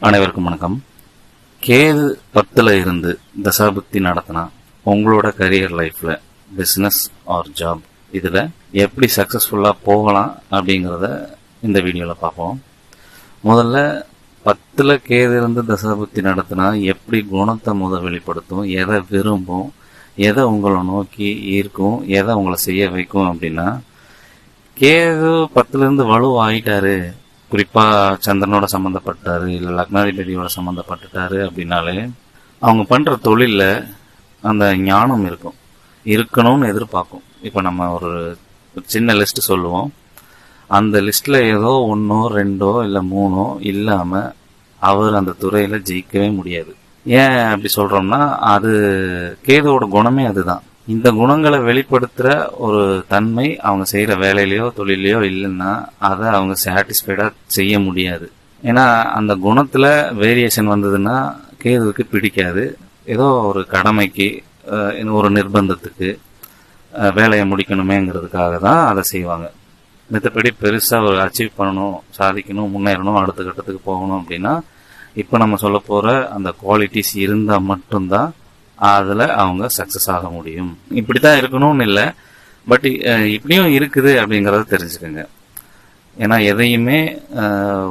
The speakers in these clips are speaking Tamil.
அனைவருக்கும் வணக்கம். கேது பத்தில் இருந்து தசாபக்தி நடத்தினா உங்களோட கரியர் லைஃப்பில் பிஸ்னஸ் ஆர் ஜாப் இதில் எப்படி சக்ஸஸ்ஃபுல்லாக போகலாம் அப்படிங்கிறத இந்த வீடியோவில் பார்ப்போம். முதல்ல பத்தில் கேது இருந்து தசாபக்தி நடத்தினா எப்படி குணத்தை முத வெளிப்படுத்தும் எதை விரும்பும் எதை உங்களை நோக்கி ஈர்க்கும் எதை உங்களை செய்ய வைக்கும் அப்படின்னா கேது பத்துலேருந்து இருந்து குறிப்பாக சந்திரனோட சம்மந்தப்பட்டாரு இல்லை லக்னாதிபதியோட சம்மந்தப்பட்டுட்டாரு அப்படின்னாலே அவங்க பண்ணுற தொழிலில் அந்த ஞானம் இருக்கும். இருக்கணும்னு எதிர்பார்க்கும். இப்போ நம்ம ஒரு சின்ன லிஸ்ட் சொல்லுவோம். அந்த லிஸ்ட்டில் ஏதோ ஒன்றோ ரெண்டோ இல்லை மூணோ இல்லாமல் அவர் அந்த துறையில் ஜெயிக்கவே முடியாது. ஏன் அப்படி சொல்கிறோம்னா அது கேதோட குணமே அதுதான். இந்த குணங்களை வெளிப்படுத்துகிற ஒரு தன்மை அவங்க செய்கிற வேலையிலையோ தொழிலையோ இல்லைன்னா அதை அவங்க சாட்டிஸ்ஃபைடாக செய்ய முடியாது. ஏன்னா அந்த குணத்தில் வேரியேஷன் வந்ததுன்னா கேதுவுக்கு பிடிக்காது. ஏதோ ஒரு கடமைக்கு ஒரு நிர்பந்தத்துக்கு வேலையை முடிக்கணுமேங்கிறதுக்காக தான் அதை செய்வாங்க. மற்றபடி பெருசாக ஒரு அச்சீவ் பண்ணணும் சாதிக்கணும் முன்னேறணும் அடுத்த கட்டத்துக்கு போகணும் அப்படின்னா இப்போ நம்ம சொல்ல போகிற அந்த குவாலிட்டிஸ் இருந்தால் மட்டும்தான் அதில் அவங்க சக்ஸஸ் ஆக முடியும். இப்படி தான் இருக்கணும்னு இல்லை. பட் இப்படியும் இருக்குது அப்படிங்கிறத தெரிஞ்சுக்கோங்க. ஏன்னா எதையுமே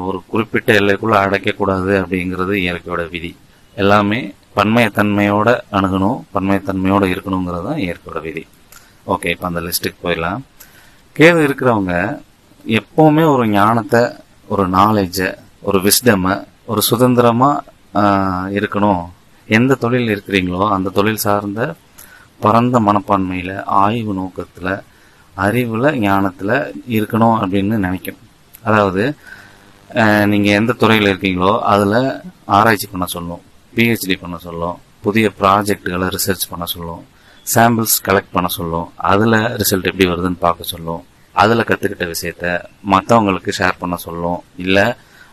ஒரு குறிப்பிட்ட எல்லைக்குள்ள அடைக்கக்கூடாது அப்படிங்கிறது இயற்கையோட விதி. எல்லாமே பன்மையத்தன்மையோட அணுகணும் பன்மையத்தன்மையோட இருக்கணுங்கிறது தான் இயற்கையோட விதி. ஓகே இப்போ அந்த லிஸ்ட்டுக்கு போயிடலாம். கேது இருக்கிறவங்க எப்போவுமே ஒரு ஞானத்தை ஒரு நாலேஜை ஒரு விஸ்டமை ஒரு சுதந்திரமாக இருக்கணும். எந்த தொழில் இருக்கிறீங்களோ அந்த தொழில் சார்ந்த பரந்த மனப்பான்மையில் ஆய்வு நோக்கத்தில் அறிவில் ஞானத்தில் இருக்கணும் அப்படின்னு நினைக்கும் அதாவது நீங்கள் எந்த துறையில் இருக்கீங்களோ அதில் ஆராய்ச்சி பண்ண சொல்லும் பிஹெச்டி பண்ண சொல்லும் புதிய ப்ராஜெக்டுகளை ரிசர்ச் பண்ண சொல்லும் சாம்பிள்ஸ் கலெக்ட் பண்ண சொல்லும் அதில் ரிசல்ட் எப்படி வருதுன்னு பார்க்க சொல்லும் அதில் கற்றுக்கிட்ட விஷயத்த மற்றவங்களுக்கு ஷேர் பண்ண சொல்லும் இல்லை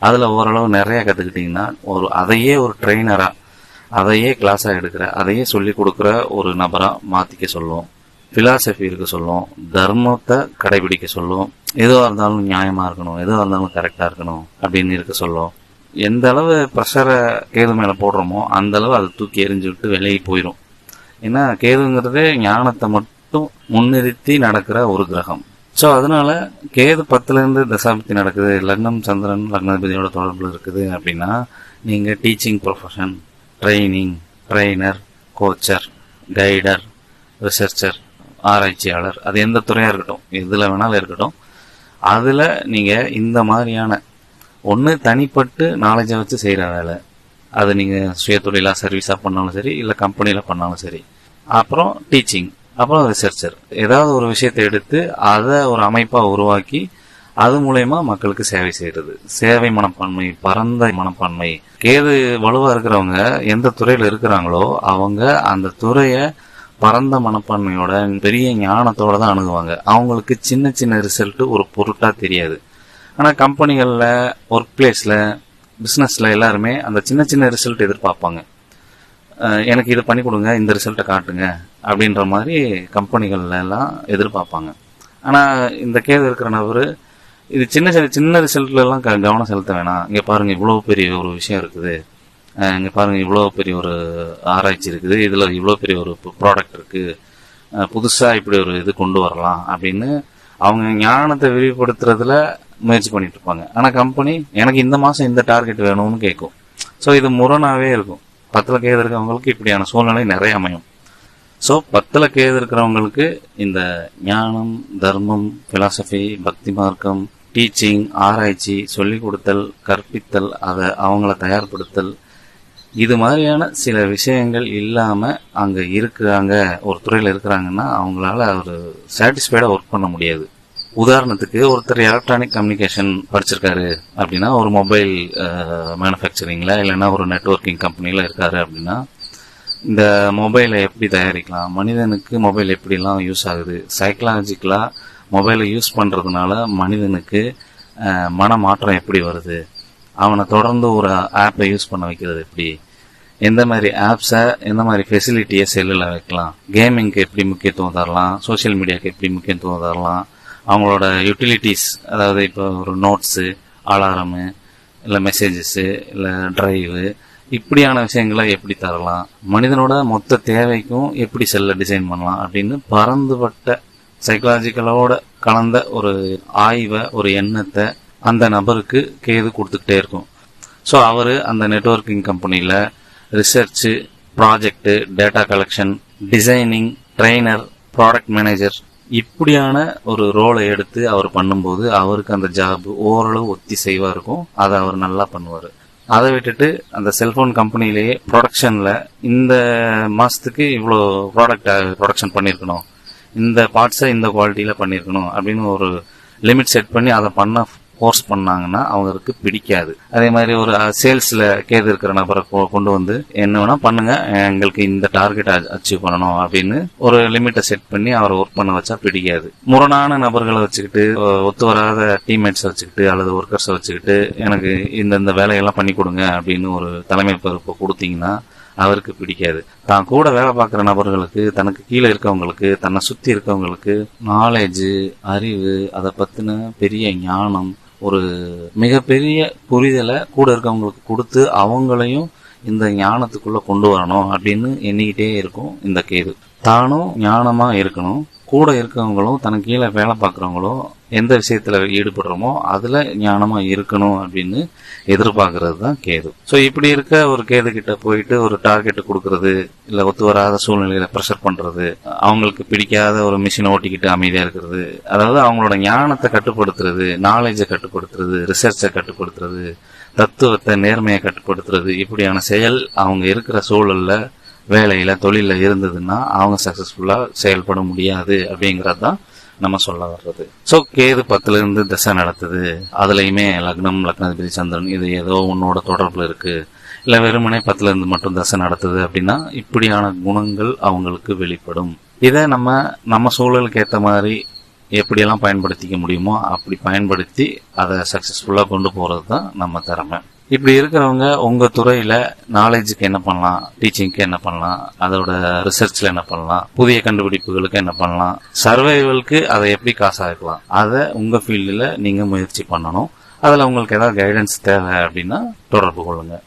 அதில் ஓரளவு நிறையா கற்றுக்கிட்டிங்கன்னா ஒரு அதையே ஒரு ட்ரெயினராக அதையே கிளாஸாக எடுக்கிற அதையே சொல்லி கொடுக்குற ஒரு நபராக மாற்றிக்க சொல்லும். ஃபிலாசபி இருக்க சொல்லும். தர்மத்தை கடைபிடிக்க சொல்லும். எதுவாக இருந்தாலும் நியாயமாக இருக்கணும். எதுவாக இருந்தாலும் கரெக்டாக இருக்கணும் அப்படின்னு இருக்க சொல்லும். எந்த அளவு ப்ரெஷரை கேது மேலே போடுறோமோ அந்த அளவு அதை தூக்கி எரிஞ்சு விட்டு வெளியே போயிடும் ஏன்னா கேதுங்கிறதே ஞானத்தை மட்டும் முன்னிறுத்தி நடக்கிற ஒரு கிரகம். ஸோ அதனால கேது பத்துலேருந்து தசாபத்தி நடக்குது. லக்னம் சந்திரன் லக்னாதிபதியோட தொடர்பில் இருக்குது அப்படின்னா நீங்கள் teaching profession training trainer coacher guider researcher ஆராய்ச்சியாளர். அது எந்த துறையாக இருக்கட்டும் எதில் வேணாலும் இருக்கட்டும். அதில் நீங்கள் இந்த மாதிரியான ஒன்று தனிப்பட்டு நாலேஜை வச்சு செய்கிற வேலை. அது நீங்கள் சுயதொழிலா சர்வீஸாக பண்ணாலும் சரி இல்லை கம்பெனியில் பண்ணாலும் சரி. அப்புறம் டீச்சிங் அப்புறம் ரிசர்ச்சர் ஏதாவது ஒரு விஷயத்தை எடுத்து அதை ஒரு அமைப்பாக உருவாக்கி அது மூலயமா மக்களுக்கு சேவை செய்யறது. சேவை மனப்பான்மை பரந்த மனப்பான்மை. கேது வலுவா இருக்கிறவங்க எந்த துறையில இருக்கிறாங்களோ அவங்க அந்த துறையை பரந்த மனப்பான்மையோட பெரிய ஞானத்தோட தான் அணுகுவாங்க. அவங்களுக்கு சின்ன சின்ன ரிசல்ட் ஒரு பொருட்டா தெரியாது. ஆனா கம்பெனிகள்ல ஒர்க் பிளேஸ்ல பிசினஸ்ல எல்லாருமே அந்த சின்ன சின்ன ரிசல்ட் எதிர்பார்ப்பாங்க. எனக்கு இதை பண்ணி கொடுங்க இந்த ரிசல்ட்டை காட்டுங்க அப்படின்ற மாதிரி கம்பெனிகள்ல எல்லாம் எதிர்பார்ப்பாங்க. ஆனால் இந்த கேது இருக்கிற நபர் இது சின்ன சின்ன சின்ன எல்லாம் க- கவனம் செலுத்த வேணாம். இங்க பாருங்க இவ்வளவு பெரிய ஒரு விஷயம் இருக்குது. இங்கே இங்க பாருங்க இவ்வளவு பெரிய ஒரு ஆராய்ச்சி இருக்குது. இதுல இவ்வளவு பெரிய ஒரு ப்ராடக்ட் இருக்கு. புதுசாக புதுசா இப்படி ஒரு இது கொண்டு வரலாம் அப்படின்னு அவங்க ஞானத்தை விரிவுபடுத்துறதுல முயற்சி பண்ணிட்டு இருப்பாங்க. ஆனா கம்பெனி எனக்கு இந்த மாசம் இந்த டார்கெட் வேணும்னு கேட்கும் ஸோ இது முரணாவே இருக்கும். பத்துல கேது இருக்கிறவங்களுக்கு இப்படியான சூழ்நிலை நிறைய அமையும். ஸோ பத்துல கேது இருக்கிறவங்களுக்கு இந்த ஞானம் தர்மம் பிலாசபி பக்தி மார்க்கம் டீச்சிங் ஆராய்ச்சி சொல்லிக் கொடுத்தல் கற்பித்தல் அதை அவங்கள தயார்படுத்தல். இது மாதிரியான சில விஷயங்கள் இல்லாமல் அங்கே இருக்கிறாங்க ஒரு துறையில் இருக்கிறாங்கன்னா அவங்களால ஒரு சாட்டிஸ்ஃபைடாக ஒர்க் பண்ண முடியாது. உதாரணத்துக்கு ஒருத்தர் எலக்ட்ரானிக் கம்யூனிகேஷன் படிச்சிருக்காரு அப்படின்னா ஒரு மொபைல் மேனுஃபேக்சரிங்கில் இல்லைன்னா ஒரு நெட்வொர்க்கிங் கம்பெனியில் இருக்காரு அப்படின்னா இந்த மொபைலை எப்படி தயாரிக்கலாம்? மனிதனுக்கு மொபைல் எப்படிலாம் யூஸ் ஆகுது? சைக்கலாஜிக்கலாக மொபைலை யூஸ் பண்ணுறதுனால மனிதனுக்கு மனமாற்றம் மன மாற்றம் எப்படி வருது? அவனை தொடர்ந்து ஒரு ஆப்பை யூஸ் பண்ண வைக்கிறது எப்படி? எந்த மாதிரி ஆப்ஸை எந்த மாதிரி ஃபெசிலிட்டியை செல்லில் வைக்கலாம்? கேமிங்க்கு எப்படி முக்கியத்துவம் தரலாம்? சோஷியல் மீடியாவுக்கு எப்படி முக்கியத்துவம் தரலாம்? அவங்களோட யூட்டிலிட்டிஸ் அதாவது இப்போ ஒரு நோட்ஸு அலாரமு இல்லை மெசேஜஸ்ஸு இல்லை ட்ரைவு இப்படியான விஷயங்களை எப்படி தரலாம்? மனிதனோட மொத்த தேவைக்கும் எப்படி செல்ல டிசைன் பண்ணலாம்? அப்படின்னு பறந்துபட்ட சைக்கலாஜிக்கலோட கலந்த ஒரு ஆய்வை ஒரு எண்ணத்தை அந்த நபருக்கு கேது கொடுத்துக்கிட்டே இருக்கும். ஸோ அவர் அந்த நெட்வொர்க்கிங் கம்பெனியில் research project data collection designing trainer product manager இப்படியான ஒரு ரோலை எடுத்து அவர் பண்ணும்போது அவருக்கு அந்த ஜாப் ஓரளவு ஒத்திசைவா இருக்கும். அதை அவர் நல்லா பண்ணுவார். அதை விட்டுட்டு அந்த செல்போன் கம்பெனிலேயே ப்ரொடக்ஷனில் இந்த மாதத்துக்கு இவ்வளோ ப்ராடக்ட் ப்ரொடக்ஷன் பண்ணியிருக்கணும் இந்த பார்ட்ஸை இந்த குவாலிட்டியில் பண்ணியிருக்கணும் அப்படின்னு ஒரு லிமிட் செட் பண்ணி அதை பண்ண ஃபோர்ஸ் பண்ணாங்கன்னா அவங்களுக்கு பிடிக்காது. அதே மாதிரி ஒரு சேல்ஸில் கேது இருக்கிற நபரை கொ- கொண்டு வந்து என்ன வேணால் பண்ணுங்க எங்களுக்கு இந்த டார்கெட் அச்சீவ் பண்ணணும் அப்படின்னு ஒரு லிமிட்டை செட் பண்ணி அவரை ஒர்க் பண்ண வச்சா பிடிக்காது. முரணான நபர்களை வச்சுக்கிட்டு ஒத்து வராத டீம்மேட்ஸை வச்சுக்கிட்டு அல்லது ஒர்க்கர்ஸை வச்சுக்கிட்டு எனக்கு இந்த இந்த வேலையெல்லாம் பண்ணி கொடுங்க அப்படின்னு ஒரு தலைமை பொறுப்பை கொடுத்தீங்கன்னா அவருக்கு பிடிக்காது. தான் கூட வேலை பார்க்குற நபர்களுக்கு தனக்கு கீழே இருக்கவங்களுக்கு தன்னை சுத்தி இருக்கவங்களுக்கு நாலேஜ் அறிவு அதை பத்தின பெரிய ஞானம் ஒரு மிகப்பெரிய புரிதலை கூட இருக்கவங்களுக்கு கொடுத்து அவங்களையும் இந்த ஞானத்துக்குள்ள கொண்டு வரணும் அப்படின்னு எண்ணிக்கிட்டே இருக்கும் இந்த கேது. தானும் ஞானமா இருக்கணும். கூட இருக்கவங்களும் தனக்கு கீழே வேலை பார்க்குறவங்களும் எந்த விஷயத்துல ஈடுபடுறோமோ அதுல ஞானமா இருக்கணும் அப்படின்னு எதிர்பார்க்கறது தான் கேது. ஸோ இப்படி இருக்க ஒரு கேது கிட்ட போயிட்டு ஒரு டார்கெட் கொடுக்கறது இல்ல ஒத்து வராத சூழ்நிலையில ப்ரெஷர் பண்றது அவங்களுக்கு பிடிக்காத ஒரு மிஷினை ஓட்டிக்கிட்டு அமைதியா இருக்கிறது அதாவது அவங்களோட ஞானத்தை கட்டுப்படுத்துறது நாலேஜை கட்டுப்படுத்துறது ரிசர்ச்சை கட்டுப்படுத்துறது தத்துவத்தை நேர்மையை கட்டுப்படுத்துறது இப்படியான செயல் அவங்க இருக்கிற சூழல்ல வேலையில தொழில இருந்ததுன்னா அவங்க சக்சஸ்ஃபுல்லா செயல்பட முடியாது அப்படிங்கிறது தான் நம்ம சொல்ல வர்றது. சோ கேது பத்துல இருந்து திசை நடத்துது. அதுலயுமே லக்னம் லக்னாதிபதி சந்திரன் இது ஏதோ உன்னோட தொடர்புல இருக்கு. இல்ல வெறுமனே பத்துல இருந்து மட்டும் தசை நடத்துது அப்படின்னா இப்படியான குணங்கள் அவங்களுக்கு வெளிப்படும். இதை நம்ம நம்ம சூழலுக்கு ஏத்த மாதிரி எப்படியெல்லாம் பயன்படுத்திக்க முடியுமோ அப்படி பயன்படுத்தி அதை சக்சஸ்ஃபுல்லா கொண்டு போறது தான் நம்ம திறமை. இப்படி இருக்கிறவங்க உங்க துறையில நாலேஜுக்கு என்ன பண்ணலாம்? டீச்சிங்க்கு என்ன பண்ணலாம்? அதோட ரிசர்ச்ல என்ன பண்ணலாம்? புதிய கண்டுபிடிப்புகளுக்கு என்ன பண்ணலாம்? சர்வைவலுக்கு அதை எப்படி காசாக்கலாம்? அதை உங்க ஃபீல்டில் நீங்க முயற்சி பண்ணணும். அதில் உங்களுக்கு ஏதாவது கைடன்ஸ் தேவை அப்படின்னா தொடர்பு கொள்ளுங்கள்